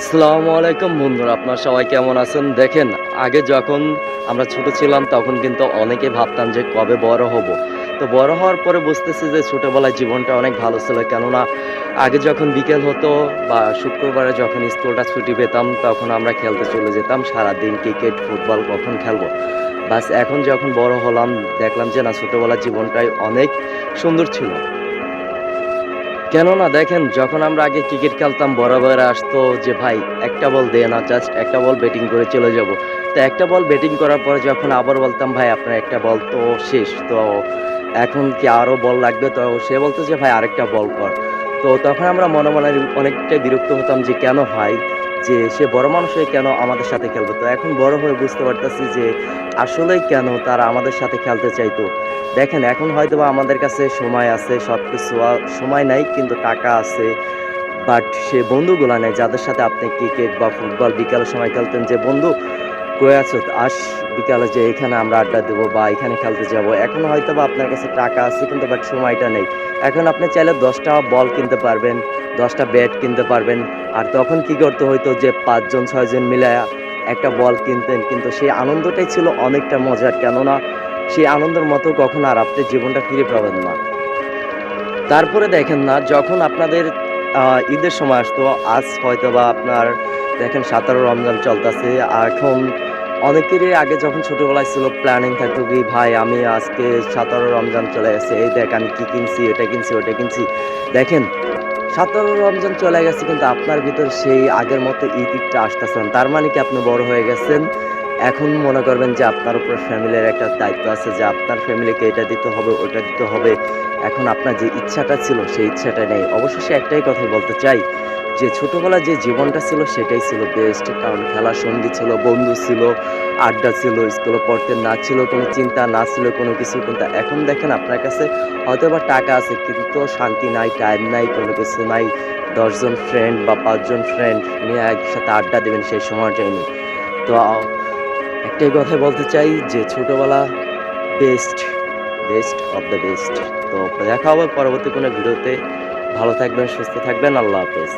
আসসালামু আলাইকুম বন্ধুরা, আপনার সবাই কেমন আছেন? দেখেন, আগে যখন আমরা ছোট ছিলাম, তখন কিন্তু অনেকে ভাবতাম যে কবে বড় হব। তো বড় হওয়ার পরে বুঝতেছি যে ছোটোবেলায় জীবনটা অনেক ভালো ছিল। কেননা, আগে যখন বিকেল হতো বা শুক্রবারে যখন স্কুলটা ছুটি পেতাম, তখন আমরা খেলতে চলে যেতাম। সারাদিন ক্রিকেট, ফুটবল কখন খেলব? বাস, এখন যখন বড় হলাম, দেখলাম যে না, ছোটোবেলার জীবনটাই অনেক সুন্দর ছিল। কেননা দেখেন, যখন আমরা আগে ক্রিকেট খেলতাম বরাবর আসতো যে, ভাই, একটা বল দে না জাস্ট একটা বল ব্যাটিং করে চলে যাব। তো একটা বল ব্যাটিং করার পরে যখন আবার বলতাম, ভাই, আপনার একটা বল তো শেষ, তো এখন কি আরও বল লাগবে? তো সে বলতো যে, ভাই, আরেকটা বল কর। তো তখন আমরা মনে মনে অনেকটাই বিরক্ত হতাম যে, কেন ভাই? যে সে বড় মানুষ হয়ে কেন আমাদের সাথে খেলবে তো এখন বড় হয়ে বুঝতে পারতেছি যে আসলেই কেন তারা আমাদের সাথে খেলতে চাইতো। দেখেন, এখন হয়তো আমাদের কাছে সময় আছে সব কিছু সময় নাই, কিন্তু টাকা আছে। বাট সে বন্ধুগুলা নেই, যাদের সাথে আপনি ক্রিকেট বা ফুটবল বিকালের সময় খেলতেন যে বন্ধু আছো? আস, বিকালে যে এখানে আমরা আড্ডা দেবো বা এখানে খেলতে যাব। এখন হয়তো বা আপনার কাছে টাকা আছে কিন্তু বাট সময়টা নেই। এখন আপনি চাইলে দশটা বল কিনতে পারবেন, দশটা ব্যাট কিনতে পারবেন। আর তখন কি করতে হইতো যে পাঁচজন, ছয়জন মিলে একটা বল কিনতেন। কিন্তু সেই আনন্দটাই ছিল অনেকটা মজার। কেননা সেই আনন্দের মতো কখন আর আপনি জীবনটা ফিরে পাবেন না। তারপরে দেখেন না, যখন আপনাদের ঈদের সময় আসতো, আজ হয়তো বা আপনার দেখেন সাতারো রমজান চলতেছে। এখন অনেকেরই আগে যখন ছোটবেলায় ছিল প্ল্যানিং থাকতো কি, ভাই, আমি আজকে সাতারো রমজান চলে গেছে, এই দেখ আমি কী কিনছি, এটা কিনছি, ওটা কিনছি। দেখেন, সাতারো রমজান চলে গেছে, কিন্তু আপনার ভিতর সেই আগের মতো ঈদ আসতেছেন আসতেছে তার মানে কি আপনি বড় হয়ে গেছেন? এখন মনে করবেন যে আপনার উপর ফ্যামিলির একটা দায়িত্ব আছে, যে আপনার ফ্যামিলিকে এটা দিতে হবে, ওটা দিতে হবে। এখন আপনার যে ইচ্ছাটা ছিল, সেই ইচ্ছাটা নেই। অবশেষে একটাই কথা বলতে চাই, যে ছোটবেলা যে জীবনটা ছিল, সেটাই ছিল বেস্ট কারণ খেলার সঙ্গী ছিল, বন্ধু ছিল, আড্ডা ছিল স্কুলে পড়তে না ছিল কোনো চিন্তা, না ছিল কোনো কিছু। কিন্তু এখন দেখেন আপনার কাছে হয়তো বা টাকা আছে, কিন্তু শান্তি নাই টাইম নাই, কোনো কিছু নাই। দশজন ফ্রেন্ড বা পাঁচজন ফ্রেন্ড নিয়ে একসাথে আড্ডা দেবেন সেই সময়টাই নেই তো একটাই কথা বলতে চাই, যে ছোটোবেলা best best of the best তো দেখা হবে পরবর্তী কোনো ভিডিওতে। ভালো থাকবেন, সুস্থ থাকবেন, আল্লাহ হাফেজ।